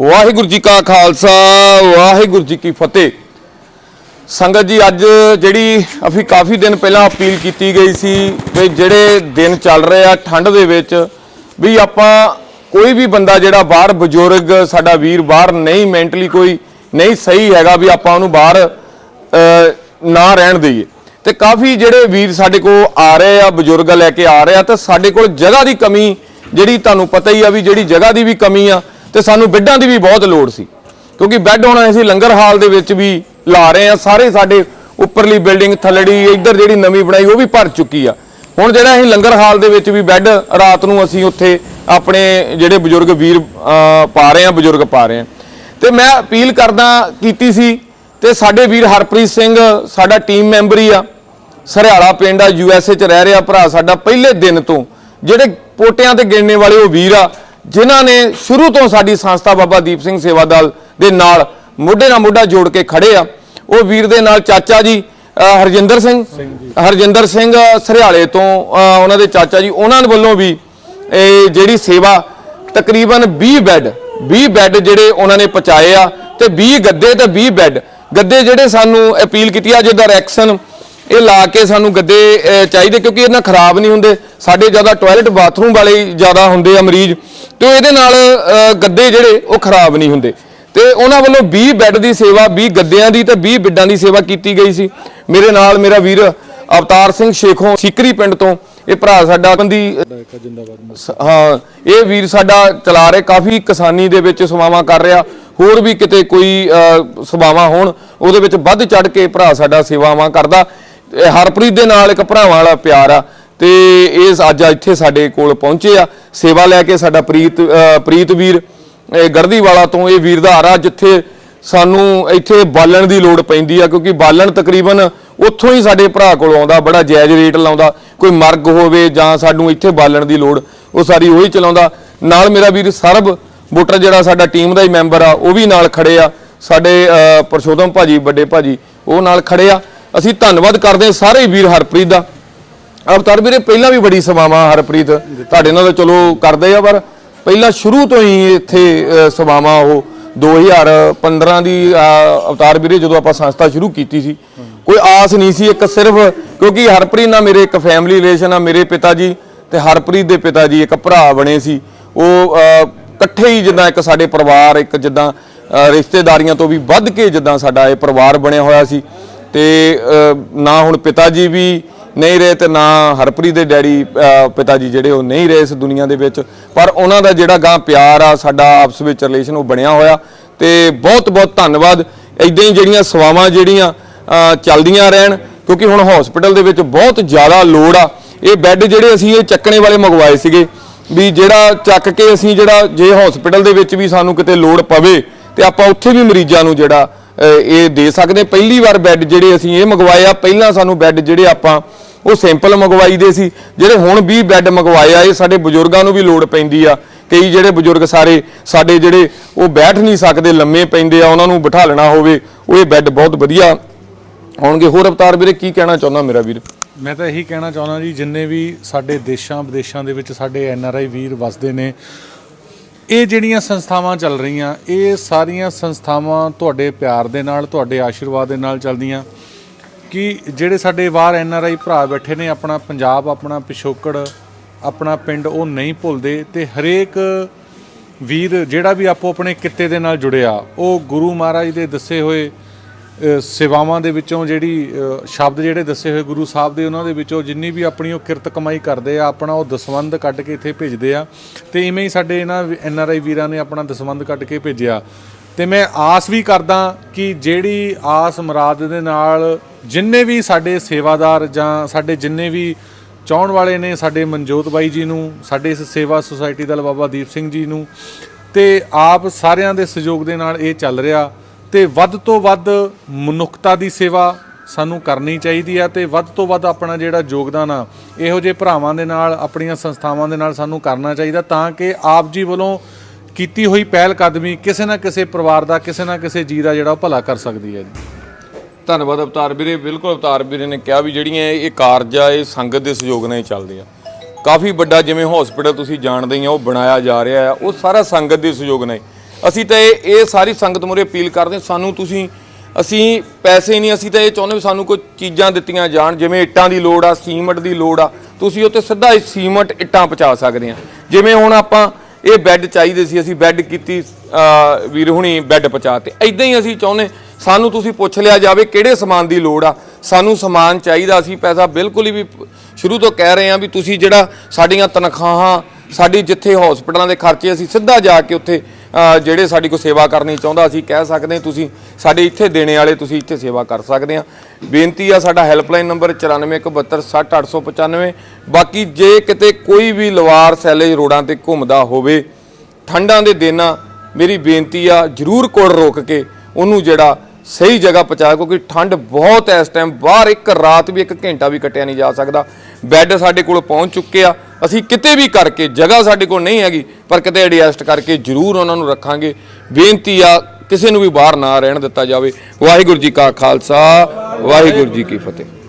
ਵਾਹਿਗੁਰੂ ਜੀ ਕਾ ਖਾਲਸਾ, ਵਾਹਿਗੁਰੂ ਜੀ ਕੀ ਫਤਿਹ। ਸੰਗਤ ਜੀ, ਅੱਜ ਜਿਹੜੀ ਅਸੀਂ ਕਾਫੀ ਦਿਨ ਪਹਿਲਾਂ ਅਪੀਲ ਕੀਤੀ ਗਈ ਸੀ ਵੀ ਜਿਹੜੇ ਦਿਨ ਚੱਲ ਰਹੇ ਆ ਠੰਡ ਦੇ ਵਿੱਚ, ਵੀ ਆਪਾਂ ਕੋਈ ਵੀ ਬੰਦਾ ਜਿਹੜਾ ਬਾਹਰ ਬਜ਼ੁਰਗ, ਸਾਡਾ ਵੀਰ ਬਾਹਰ ਨਹੀਂ ਮੈਂਟਲੀ ਕੋਈ ਨਹੀਂ ਸਹੀ ਹੈਗਾ ਵੀ ਆਪਾਂ ਉਹਨੂੰ ਬਾਹਰ ਨਾ ਰਹਿਣ ਦਈਏ। ਤੇ ਕਾਫੀ ਜਿਹੜੇ ਵੀਰ ਸਾਡੇ ਕੋਲ ਆ ਰਹੇ ਆ, ਬਜ਼ੁਰਗ ਲੈ ਕੇ ਆ ਰਹੇ ਆ, ਤੇ ਸਾਡੇ ਕੋਲ ਜਗ੍ਹਾ ਦੀ ਕਮੀ ਜਿਹੜੀ ਤੁਹਾਨੂੰ ਪਤਾ ਹੀ ਆ ਵੀ ਜਿਹੜੀ ਜਗ੍ਹਾ ਦੀ ਵੀ ਕਮੀ ਆ ਤੇ ਸਾਨੂੰ ਬੈੱਡਾਂ ਦੀ ਵੀ ਬਹੁਤ ਲੋੜ ਸੀ। ਕਿਉਂਕਿ ਬੈੱਡ ਹੁਣ ਅਸੀਂ ਲੰਗਰ ਹਾਲ ਦੇ ਵਿੱਚ ਵੀ ਲਾ ਰਹੇ ਆ ਸਾਰੇ ਸਾਡੇ ਉੱਪਰਲੀ ਬਿਲਡਿੰਗ, ਥੱਲੜੀ, ਇੱਧਰ ਜਿਹੜੀ ਨਵੀਂ ਬਣਾਈ, ਉਹ ਵੀ ਭਰ ਚੁੱਕੀ ਆ। ਹੁਣ ਜਿਹੜਾ ਅਸੀਂ ਲੰਗਰ ਹਾਲ ਦੇ ਵਿੱਚ ਵੀ ਬੈੱਡ ਰਾਤ ਨੂੰ ਅਸੀਂ ਉੱਥੇ ਆਪਣੇ ਜਿਹੜੇ ਬਜ਼ੁਰਗ ਵੀਰ ਪਾ ਰਹੇ ਆ ਬਜ਼ੁਰਗ ਪਾ ਰਹੇ ਆ ਤੇ ਮੈਂ ਅਪੀਲ ਕਰਦਾ ਕੀਤੀ ਸੀ ਤੇ ਸਾਡੇ ਵੀਰ ਹਰਪ੍ਰੀਤ ਸਿੰਘ, ਸਾਡਾ ਟੀਮ ਮੈਂਬਰ ਹੀ ਆ। ਸਰਿਆਲਾ ਪਿੰਡ ਆ ਯੂਐਸਏ ਚ ਰਹਿ ਰਿਹਾ ਭਰਾ ਸਾਡਾ, ਪਹਿਲੇ ਦਿਨ ਤੋਂ। ਜਿਹੜੇ ਪੋਟਿਆਂ ਤੇ ਗਿਣਨੇ ਵਾਲੇ ਉਹ ਵੀਰ ਆ ਜਿਨ੍ਹਾਂ ਨੇ ਸ਼ੁਰੂ ਤੋਂ ਸਾਡੀ ਸੰਸਥਾ ਬਾਬਾ ਦੀਪ ਸਿੰਘ ਸੇਵਾ ਦਲ ਦੇ ਨਾਲ ਮੋਢੇ ਨਾਲ ਮੋਢਾ ਜੋੜ ਕੇ ਖੜੇ ਆ। ਉਹ ਵੀਰ ਦੇ ਨਾਲ ਚਾਚਾ ਜੀ ਹਰਜਿੰਦਰ ਸਿੰਘ ਹਰਜਿੰਦਰ ਸਿੰਘ ਸਰਿਆਲੇ ਤੋਂ ਉਹਨਾਂ ਦੇ ਚਾਚਾ ਜੀ, ਉਹਨਾਂ ਵੱਲੋਂ ਵੀ ਇਹ ਜਿਹੜੀ ਸੇਵਾ ਤਕਰੀਬਨ 20 ਬੈੱਡ 20 ਬੈੱਡ ਜਿਹੜੇ ਉਹਨਾਂ ਨੇ ਪਹੁੰਚਾਏ ਆ ਤੇ 20 ਗੱਦੇ ਤੇ 20 ਬੈੱਡ। ਗੱਦੇ ਜਿਹੜੇ ਸਾਨੂੰ ਅਪੀਲ ਕੀਤੀ ਆ ਜਿੱਦਾਂ ਰੈਕਸਨ ਇਹ ਲਾ ਕੇ ਸਾਨੂੰ ਗੱਦੇ ਚਾਹੀਦੇ ਕਿਉਂਕਿ ਇਹਨਾਂ ਖਰਾਬ ਨਹੀਂ ਹੁੰਦੇ। ਸਾਡੇ ਜ਼ਿਆਦਾ ਟਾਇਲਟ ਬਾਥਰੂਮ ਵਾਲੇ ਜ਼ਿਆਦਾ ਹੁੰਦੇ ਆ ਮਰੀਜ਼। ਤੇ ਇਹਦੇ ਨਾਲ ਗੱਦੇ ਜਿਹੜੇ ਉਹ ਖਰਾਬ ਨਹੀਂ ਹੁੰਦੇ। ਤੇ ਉਹਨਾਂ ਵੱਲੋਂ 20 ਬੈੱਡ ਦੀ ਸੇਵਾ 20 ਗੱਦਿਆਂ ਦੀ ਤੇ 20 ਬਿੱਡਾਂ ਦੀ ਸੇਵਾ ਕੀਤੀ ਗਈ ਸੀ। ਮੇਰੇ ਨਾਲ ਮੇਰਾ ਵੀਰ ਅਵਤਾਰ ਸਿੰਘ ਸ਼ੇਖੋਂ ਸਿਕਰੀ ਪਿੰਡ ਤੋਂ। ਇਹ ਭਰਾ ਸਾਡਾ ਬੰਦੀ ਹਾਂ ਇਹ ਵੀਰ ਸਾਡਾ ਚਲਾ ਰਿਹਾ ਕਾਫੀ ਕਿਸਾਨੀ ਦੇ ਵਿੱਚ ਸੇਵਾਵਾਂ ਕਰ ਰਿਹਾ। ਹੋਰ ਵੀ ਕਿਤੇ ਕੋਈ ਅਹ, ਸੇਵਾਵਾਂ ਹੋਣ ਉਹਦੇ ਵਿੱਚ ਵੱਧ ਚੜ ਕੇ ਭਰਾ ਸਾਡਾ ਸੇਵਾਵਾਂ ਕਰਦਾ। ਹਰਪ੍ਰੀਤ ਦੇ ਨਾਲ ਇੱਕ ਭਰਾਵਾਂ ਵਾਲਾ ਪਿਆਰ ਆ ਤੇ ਇਹ ਅੱਜ ਇੱਥੇ ਸਾਡੇ ਕੋਲ ਪਹੁੰਚੇ ਆ। ਸੇਵਾ ਲੈ ਕੇ ਸਾਡਾ ਪ੍ਰੀਤ ਪ੍ਰੀਤ ਵੀਰ ਇਹ ਗੜਦੀ ਵਾਲਾ ਤੋਂ ਇਹ ਵੀਰ ਦਾ ਜਿੱਥੇ ਸਾਨੂੰ ਇੱਥੇ ਬਾਲਣ ਦੀ ਲੋੜ ਪੈਂਦੀ ਆ ਕਿਉਂਕਿ ਬਾਲਣ ਤਕਰੀਬਨ ਉੱਥੋਂ ਹੀ ਸਾਡੇ ਭਰਾ ਕੋਲ ਆਉਂਦਾ ਬੜਾ ਜਾਇਜ਼ ਰੇਟ ਲਾਉਂਦਾ। ਕੋਈ ਮਰਗ ਹੋਵੇ ਜਾਂ ਸਾਨੂੰ ਇੱਥੇ ਬਾਲਣ ਦੀ ਲੋੜ ਉਹ ਸਾਰੀ ਉਹੀ ਚਲਾਉਂਦਾ। ਨਾਲ ਮੇਰਾ ਵੀਰ ਸਰਬ ਵੋਟਰ ਜਿਹੜਾ ਸਾਡਾ ਟੀਮ ਦਾ ਹੀ ਮੈਂਬਰ ਆ ਉਹ ਵੀ ਨਾਲ ਖੜੇ ਆ। ਸਾਡੇ ਅਹ, ਪਰਸ਼ੋਤਮ ਭਾਜੀ ਵੱਡੇ ਭਾਜੀ ਉਹ ਨਾਲ ਖੜੇ ਆ। ਅਸੀਂ ਧੰਨਵਾਦ ਕਰਦੇ ਹਾਂ ਸਾਰੇ ਵੀਰ ਹਰਪ੍ਰੀਤ ਦਾ। ਅਵਤਾਰ ਵੀਰੇ ਪਹਿਲਾਂ ਵੀ ਬੜੀ ਸੇਵਾਵਾਂ ਹਰਪ੍ਰੀਤ ਤੁਹਾਡੇ ਨਾਲ ਤਾਂ ਚਲੋ ਕਰਦੇ ਆ ਪਰ ਪਹਿਲਾਂ ਸ਼ੁਰੂ ਤੋਂ ਹੀ ਇੱਥੇ ਅਹ, ਸੇਵਾਵਾਂ ਉਹ 2015 ਦੀ ਅਵਤਾਰ ਵੀਰੇ ਜਦੋਂ ਆਪਾਂ ਸੰਸਥਾ ਸ਼ੁਰੂ ਕੀਤੀ ਸੀ। ਕੋਈ ਆਸ ਨਹੀਂ ਸੀ ਇੱਕ ਸਿਰਫ ਕਿਉਂਕਿ ਹਰਪ੍ਰੀਤ ਨਾਲ ਮੇਰੇ ਇੱਕ ਫੈਮਿਲੀ ਰਿਲੇਸ਼ਨ ਆ ਮੇਰੇ ਪਿਤਾ ਜੀ ਤੇ ਹਰਪ੍ਰੀਤ ਦੇ ਪਿਤਾ ਜੀ ਇੱਕ ਭਰਾ ਬਣੇ ਸੀ। ਉਹ ਇਕੱਠੇ ਹੀ ਜਿੱਦਾਂ ਇੱਕ ਸਾਡੇ ਪਰਿਵਾਰ ਇੱਕ ਜਿੱਦਾਂ ਰਿਸ਼ਤੇਦਾਰੀਆਂ ਤੋਂ ਵੀ ਵੱਧ ਕੇ ਜਿੱਦਾਂ ਸਾਡਾ ਇਹ ਪਰਿਵਾਰ ਬਣਿਆ ਹੋਇਆ ਸੀ। ਤੇ ਨਾ ਹੁਣ ਪਿਤਾ ਜੀ ਵੀ ਨਹੀਂ ਰਹੇ ਤੇ ਨਾ ਹਰਪ੍ਰੀਤ ਦੇ ਡੈਡੀ ਪਿਤਾ ਜੀ ਜਿਹੜੇ ਉਹ ਨਹੀਂ ਰਹੇ ਇਸ ਦੁਨੀਆ ਦੇ ਵਿੱਚ। ਪਰ ਉਹਨਾਂ ਦਾ ਜਿਹੜਾ ਗਾਂ ਪਿਆਰ ਆ, ਸਾਡਾ ਆਪਸ ਵਿੱਚ ਰਿਲੇਸ਼ਨ ਉਹ ਬਣਿਆ ਹੋਇਆ। ਤੇ ਬਹੁਤ ਬਹੁਤ ਧੰਨਵਾਦ। ਇਦਾਂ ਹੀ ਜਿਹੜੀਆਂ ਸੇਵਾਵਾਂ ਜਿਹੜੀਆਂ ਚੱਲਦੀਆਂ ਰਹਿਣ, ਕਿਉਂਕਿ ਹੁਣ ਹਸਪੀਟਲ ਦੇ ਵਿੱਚ ਬਹੁਤ ਜ਼ਿਆਦਾ ਲੋੜ ਆ। ਇਹ ਬੈੱਡ ਜਿਹੜੇ ਅਸੀਂ ਇਹ ਚੱਕਣੇ ਵਾਲੇ ਮੰਗਵਾਏ ਸੀਗੇ ਵੀ ਜਿਹੜਾ ਚੱਕ ਕੇ ਅਸੀਂ ਜਿਹੜਾ, ਜੇ ਹਸਪੀਟਲ ਦੇ ਵਿੱਚ ਵੀ ਸਾਨੂੰ ਕਿਤੇ ਲੋੜ ਪਵੇ, ਤੇ ਆਪਾਂ ਉੱਥੇ ਵੀ ਮਰੀਜ਼ਾਂ ਨੂੰ ਜਿਹੜਾ ਇਹ ਦੇ ਸਕਦੇ ਪਹਿਲੀ ਵਾਰ ਬੈੱਡ ਜਿਹੜੇ ਅਸੀਂ ਇਹ ਮੰਗਵਾਏ ਆ, ਪਹਿਲਾਂ ਸਾਨੂੰ ਬੈੱਡ ਜਿਹੜੇ ਆਪਾਂ, ਉਹ ਸਿੰਪਲ ਮੰਗਵਾਈ ਦੇ ਸੀ। ਜਿਹੜੇ ਹੁਣ 20 ਬੈੱਡ ਮੰਗਵਾਏ ਆ, ਇਹ ਸਾਡੇ ਬਜ਼ੁਰਗਾਂ ਨੂੰ ਵੀ ਲੋੜ ਪੈਂਦੀ ਆ। ਕਈ ਜਿਹੜੇ ਬਜ਼ੁਰਗ ਸਾਰੇ, ਸਾਡੇ ਜਿਹੜੇ ਉਹ ਬੈਠ ਨਹੀਂ ਸਕਦੇ, ਲੰਮੇ ਪੈਂਦੇ ਆ, ਉਹਨਾਂ ਨੂੰ ਬਿਠਾਲਣਾ ਹੋਵੇ, ਉਹ ਇਹ ਬੈੱਡ ਬਹੁਤ ਵਧੀਆ ਹੋਣਗੇ ਹੋਰ ਅਵਤਾਰ ਵੀਰੇ, ਕੀ ਕਹਿਣਾ ਚਾਹੁੰਦਾ ਮੇਰਾ ਵੀਰ? ਮੈਂ ਤਾਂ ਇਹੀ ਕਹਿਣਾ ਚਾਹੁੰਦਾ ਜੀ, ਜਿੰਨੇ ਵੀ ਸਾਡੇ ਦੇਸ਼ਾਂ ਵਿਦੇਸ਼ਾਂ ਦੇ ਵਿੱਚ ਸਾਡੇ ਐਨ ਆਰ ਆਈ ਵੀਰ ਵਸਦੇ ਨੇ ਇਹ ਜਿਹੜੀਆਂ ਸੰਸਥਾਵਾਂ ਚੱਲ ਰਹੀਆਂ, ਇਹ ਸਾਰੀਆਂ ਸੰਸਥਾਵਾਂ ਤੁਹਾਡੇ ਪਿਆਰ ਦੇ ਨਾਲ, ਤੁਹਾਡੇ ਆਸ਼ੀਰਵਾਦ ਦੇ ਨਾਲ ਚੱਲਦੀਆਂ। ਕਿ ਜਿਹੜੇ ਸਾਡੇ ਬਾਹਰ ਐਨ ਆਰ ਆਈ ਭਰਾ ਬੈਠੇ ਨੇ, ਆਪਣਾ ਪੰਜਾਬ, ਆਪਣਾ ਪਿਛੋਕੜ, ਆਪਣਾ ਪਿੰਡ, ਉਹ ਨਹੀਂ ਭੁੱਲਦੇ ਤੇ ਹਰੇਕ ਵੀਰ ਜਿਹੜਾ ਵੀ ਆਪੋ ਆਪਣੇ ਕਿੱਤੇ ਦੇ ਨਾਲ ਜੁੜਿਆ, ਉਹ ਗੁਰੂ ਮਹਾਰਾਜ ਦੇ ਦੱਸੇ ਹੋਏ ਸੇਵਾਵਾਂ ਦੇ ਵਿੱਚੋਂ ਜਿਹੜੀ ਸ਼ਬਦ ਜਿਹੜੇ ਦੱਸੇ ਹੋਏ ਗੁਰੂ ਸਾਹਿਬ ਦੇ, ਉਹਨਾਂ ਦੇ ਵਿੱਚੋਂ ਜਿੰਨੀ ਵੀ ਆਪਣੀ ਉਹ ਕਿਰਤ ਕਮਾਈ ਕਰਦੇ ਆ, ਆਪਣਾ ਉਹ ਦਸਵੰਧ ਕੱਢ ਕੇ ਇੱਥੇ ਭੇਜਦੇ ਆ। ਤੇ ਇਵੇਂ ਹੀ ਸਾਡੇ ਇਹਨਾਂ ਐਨ ਆਰ ਆਈ ਵੀਰਾਂ ਨੇ ਆਪਣਾ ਦਸਵੰਧ ਕੱਢ ਕੇ ਭੇਜਿਆ। ਤੇ ਮੈਂ ਆਸ ਵੀ ਕਰਦਾ ਕਿ ਜਿਹੜੀ ਆਸ ਮਰਾਦ ਦੇ ਨਾਲ ਜਿੰਨੇ ਵੀ ਸਾਡੇ ਸੇਵਾਦਾਰ ਜਾਂ ਸਾਡੇ ਜਿੰਨੇ ਵੀ ਚਾਹਣ ਵਾਲੇ ਨੇ, ਸਾਡੇ ਮਨਜੋਤ ਬਾਈ ਜੀ ਨੂੰ, ਸਾਡੇ ਇਸ ਸੇਵਾ ਸੁਸਾਇਟੀ ਦਾ ਬਾਬਾ ਦੀਪ ਸਿੰਘ ਜੀ ਨੂੰ, ਤੇ ਆਪ ਸਾਰਿਆਂ ਦੇ ਸਹਿਯੋਗ ਦੇ ਨਾਲ ਇਹ ਚੱਲ ਰਿਹਾ। ਤੇ ਵੱਧ ਤੋਂ ਵੱਧ ਮਨੁੱਖਤਾ ਦੀ ਸੇਵਾ ਸਾਨੂੰ ਕਰਨੀ ਚਾਹੀਦੀ ਆ ਤੇ ਵੱਧ ਤੋਂ ਵੱਧ ਆਪਣਾ ਜਿਹੜਾ ਯੋਗਦਾਨ ਆ, ਇਹੋ ਜਿਹੇ ਭਰਾਵਾਂ ਦੇ ਨਾਲ, ਆਪਣੀਆਂ ਸੰਸਥਾਵਾਂ ਦੇ ਨਾਲ ਸਾਨੂੰ ਕਰਨਾ ਚਾਹੀਦਾ ਤਾਂ ਕਿ ਆਪ ਜੀ ਵੱਲੋਂ ਕੀਤੀ ਹੋਈ ਪਹਿਲ ਕਦਮੀ ਕਿਸੇ ਨਾ ਕਿਸੇ ਪਰਿਵਾਰ ਦਾ, ਕਿਸੇ ਨਾ ਕਿਸੇ ਜੀ ਦਾ ਜਿਹੜਾ ਉਹ ਭਲਾ ਕਰ ਸਕਦੀ ਹੈ ਜੀ। ਧੰਨਵਾਦ ਅਵਤਾਰ ਵੀਰੇ, ਬਿਲਕੁਲ ਅਵਤਾਰ ਵੀਰੇ ਨੇ ਕਿਹਾ ਵੀ ਜਿਹੜੀਆਂ ਇਹ ਕਾਰਜ ਆ, ਇਹ ਸੰਗਤ ਦੇ ਸਹਿਯੋਗ ਨਾਲ ਹੀ ਚੱਲਦੀਆਂ ਕਾਫੀ ਵੱਡਾ ਜਿਵੇਂ ਹਸਪੀਟਲ ਤੁਸੀਂ ਜਾਣਦੇ ਹੀ ਆ, ਉਹ ਬਣਾਇਆ ਜਾ ਰਿਹਾ ਆ, ਉਹ ਸਾਰਾ ਸੰਗਤ ਦੇ ਸਹਿਯੋਗ ਨਾਲ ਅਸੀਂ ਤਾਂ ਇਹ ਇਹ ਸਾਰੀ ਸੰਗਤ ਮੂਹਰੇ ਅਪੀਲ ਕਰਦੇ ਸਾਨੂੰ ਤੁਸੀਂ ਅਸੀਂ ਪੈਸੇ ਨਹੀਂ, ਅਸੀਂ ਤਾਂ ਇਹ ਚਾਹੁੰਦੇ ਵੀ ਸਾਨੂੰ ਕੋਈ ਚੀਜ਼ਾਂ ਦਿੱਤੀਆਂ ਜਾਣ, ਜਿਵੇਂ ਇੱਟਾਂ ਦੀ ਲੋੜ ਆ, ਸੀਮਟ ਦੀ ਲੋੜ ਆ। ਤੁਸੀਂ ਉੱਤੇ ਸਿੱਧਾ ਹੀ ਸੀਮਟ ਇੱਟਾਂ ਪਹੁੰਚਾ ਸਕਦੇ ਆ ਜਿਵੇਂ ਹੁਣ ਆਪਾਂ ਇਹ ਬੈੱਡ ਚਾਹੀਦੇ ਸੀ, ਅਸੀਂ ਬੈੱਡ ਕੀਤੀ ਵੀਰ ਹੁਣੀ ਬੈੱਡ ਪਹੁੰਚਾਤੇ ਇਦਾਂ ਹੀ ਅਸੀਂ ਚਾਹੁੰਦੇ ਸਾਨੂੰ ਤੁਸੀਂ ਪੁੱਛ ਲਿਆ ਜਾਵੇ ਕਿਹੜੇ ਸਮਾਨ ਦੀ ਲੋੜ ਆ। ਸਾਨੂੰ ਸਮਾਨ ਚਾਹੀਦਾ, ਅਸੀਂ ਪੈਸਾ ਬਿਲਕੁਲ ਹੀ ਵੀ ਸ਼ੁਰੂ ਤੋਂ ਕਹਿ ਰਹੇ ਹਾਂ ਵੀ ਤੁਸੀਂ ਜਿਹੜਾ ਸਾਡੀਆਂ ਤਨਖਾਹਾਂ, ਸਾਡੀ ਜਿੱਥੇ ਹਸਪੀਟਲਾਂ ਦੇ ਖਰਚੇ ਅਸੀਂ ਸਿੱਧਾ ਜਾ ਕੇ ਉੱਥੇ ਜਿਹੜੇ ਸਾਡੀ ਕੋਈ ਸੇਵਾ ਕਰਨੀ ਚਾਹੁੰਦਾ, ਅਸੀਂ ਕਹਿ ਸਕਦੇ ਤੁਸੀਂ ਸਾਡੇ ਇੱਥੇ ਦੇਣੇ ਵਾਲੇ ਤੁਸੀਂ ਇੱਥੇ ਸੇਵਾ ਕਰ ਸਕਦੇ ਆ ਬੇਨਤੀ ਆ ਸਾਡਾ ਹੈਲਪਲਾਈਨ ਨੰਬਰ 9417600895 ਬਾਕੀ ਜੇ ਕਿਤੇ ਕੋਈ ਵੀ ਲਵਾਰ ਸੈਲੇਜ ਰੋਡਾਂ ਤੇ ਘੁੰਮਦਾ ਹੋਵੇ, ਠੰਡਾਂ ਦੇ ਦਿਨਾਂ ਮੇਰੀ ਬੇਨਤੀ ਆ ਜਰੂਰ ਕੋਲ ਰੋਕ ਕੇ ਉਹਨੂੰ ਜਿਹੜਾ ਸਹੀ ਜਗ੍ਹਾ ਪਹੁੰਚਾਇਆ ਕਿਉਂਕਿ ਠੰਡ ਬਹੁਤ ਹੈ ਇਸ ਟਾਈਮ ਬਾਹਰ ਇੱਕ ਰਾਤ ਵੀ ਇੱਕ ਘੰਟਾ ਵੀ ਕੱਟਿਆ ਨਹੀਂ ਜਾ ਸਕਦਾ। ਬੈੱਡ ਸਾਡੇ ਕੋਲ ਪਹੁੰਚ ਚੁੱਕੇ ਆ। ਅਸੀਂ ਕਿਤੇ ਵੀ ਕਰਕੇ, ਜਗ੍ਹਾ ਸਾਡੇ ਕੋਲ ਨਹੀਂ ਹੈਗੀ, ਪਰ ਕਿਤੇ ਐਡਜਸਟ ਕਰਕੇ ਜਰੂਰ ਉਹਨਾਂ ਨੂੰ ਰੱਖਾਂਗੇ। ਬੇਨਤੀ ਆ, ਕਿਸੇ ਨੂੰ ਵੀ ਬਾਹਰ ਨਾ ਰਹਿਣ ਦਿੱਤਾ ਜਾਵੇ। ਵਾਹਿਗੁਰੂ ਜੀ ਕਾ ਖਾਲਸਾ, ਵਾਹਿਗੁਰੂ ਜੀ ਕੀ ਫਤਿਹ।